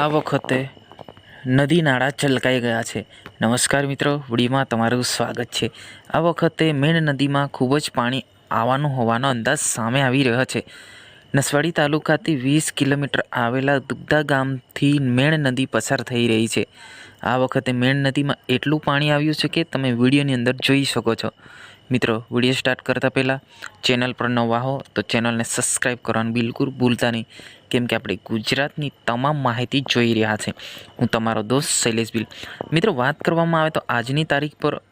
આ વખતે નદી નાળા છલકાઈ ગયા છે. નમસ્કાર મિત્રો વિડીયોમાં તમારું સ્વાગત છે. આ વખતે મેણ નદીમાં ખૂબ જ પાણી આવવાનું હોવાનો અંદાજ સામે આવી રહ્યો છે. નસવાડી તાલુકાથી વીસ કિલોમીટર આવેલા દુગ્ધા ગામથી મેણ નદી પસાર થઈ રહી છે. આ વખતે મેણ નદીમાં એટલું પાણી આવ્યું છે કે તમે વિડીયોની અંદર જોઈ શકો છો. મિત્રો, વીડિયો સ્ટાર્ટ કરતાં પહેલાં ચેનલ પર નવા હો તો ચેનલને સબસ્ક્રાઈબ કરવાનું બિલકુલ ભૂલતા નહીં. કેમ કે આપણે ગુજરાતની તમામ માહિતી જોઈ રહ્યા છે. હું તમારો દોસ્ત શૈલેષ બિલ. મિત્રો, વાત કરવામાં આવે તો આજની તારીખ પર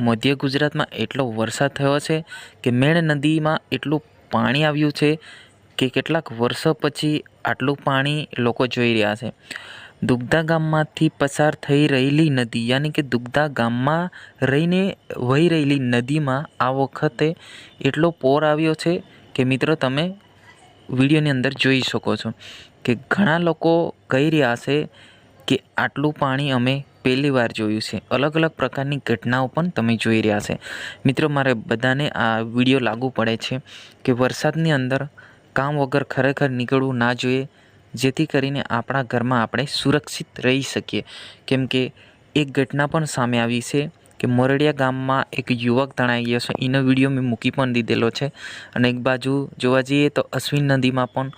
મધ્ય ગુજરાતમાં એટલો વરસાદ થયો છે કે મેણ નદીમાં એટલું પાણી આવ્યું છે કે કેટલાક વર્ષો પછી આટલું પાણી લોકો જોઈ રહ્યા છે. દુગ્ધા ગામમાંથી પસાર થઈ રહેલી નદી, યાની કે દુગ્ધા ગામમાં રહીને વહી રહેલી નદીમાં આ વખતે એટલો પોર આવ્યો છે કે મિત્રો તમે વિડીયોની અંદર જોઈ શકો છો કે ઘણા લોકો કહી રહ્યા છે કે આટલું પાણી અમે પહેલી વાર જોયું છે. અલગ અલગ પ્રકારની ઘટનાઓ પણ તમે જોઈ રહ્યા છે. મિત્રો, મારે બધાને આ વીડિયો લાગુ પડે છે કે વરસાદની અંદર કામ વગર ખરેખર નીકળવું ના જોઈએ. જેથી કરીને આપણા ઘરમાં આપણે સુરક્ષિત રહી શકીએ. કેમ કે એક ઘટના પણ સામે આવી છે કે મોરડિયા ગામમાં એક યુવક તણાઈ ગયો છે. એનો વીડિયો મેં મૂકી પણ દીધેલો છે. અને એક બાજુ જોવા જઈએ તો અશ્વિન નદીમાં પણ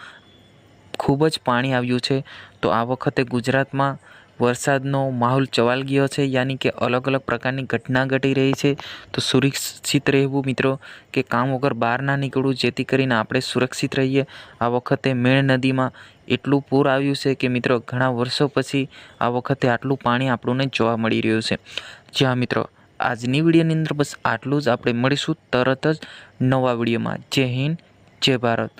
ખૂબ જ પાણી આવ્યું છે. તો આ વખતે ગુજરાતમાં વરસાદનો માહોલ ચવાલ ગયો છે, યાની કે અલગ અલગ પ્રકારની ઘટના ઘટી રહી છે. તો સુરક્ષિત રહેવું મિત્રો, કે કામ વગર બહાર ના નીકળવું, જેથી કરીને આપણે સુરક્ષિત રહીએ. આ વખતે મેણ નદીમાં એટલું પૂર આવ્યું છે કે મિત્રો, ઘણા વર્ષો પછી આ વખતે આટલું પાણી આપણને જોવા મળી રહ્યું છે. જ્યાં મિત્રો, આજની વિડીયોની અંદર બસ આટલું જ. આપણે મળીશું તરત જ નવા વિડીયોમાં. જય હિન્દ, જય ભારત.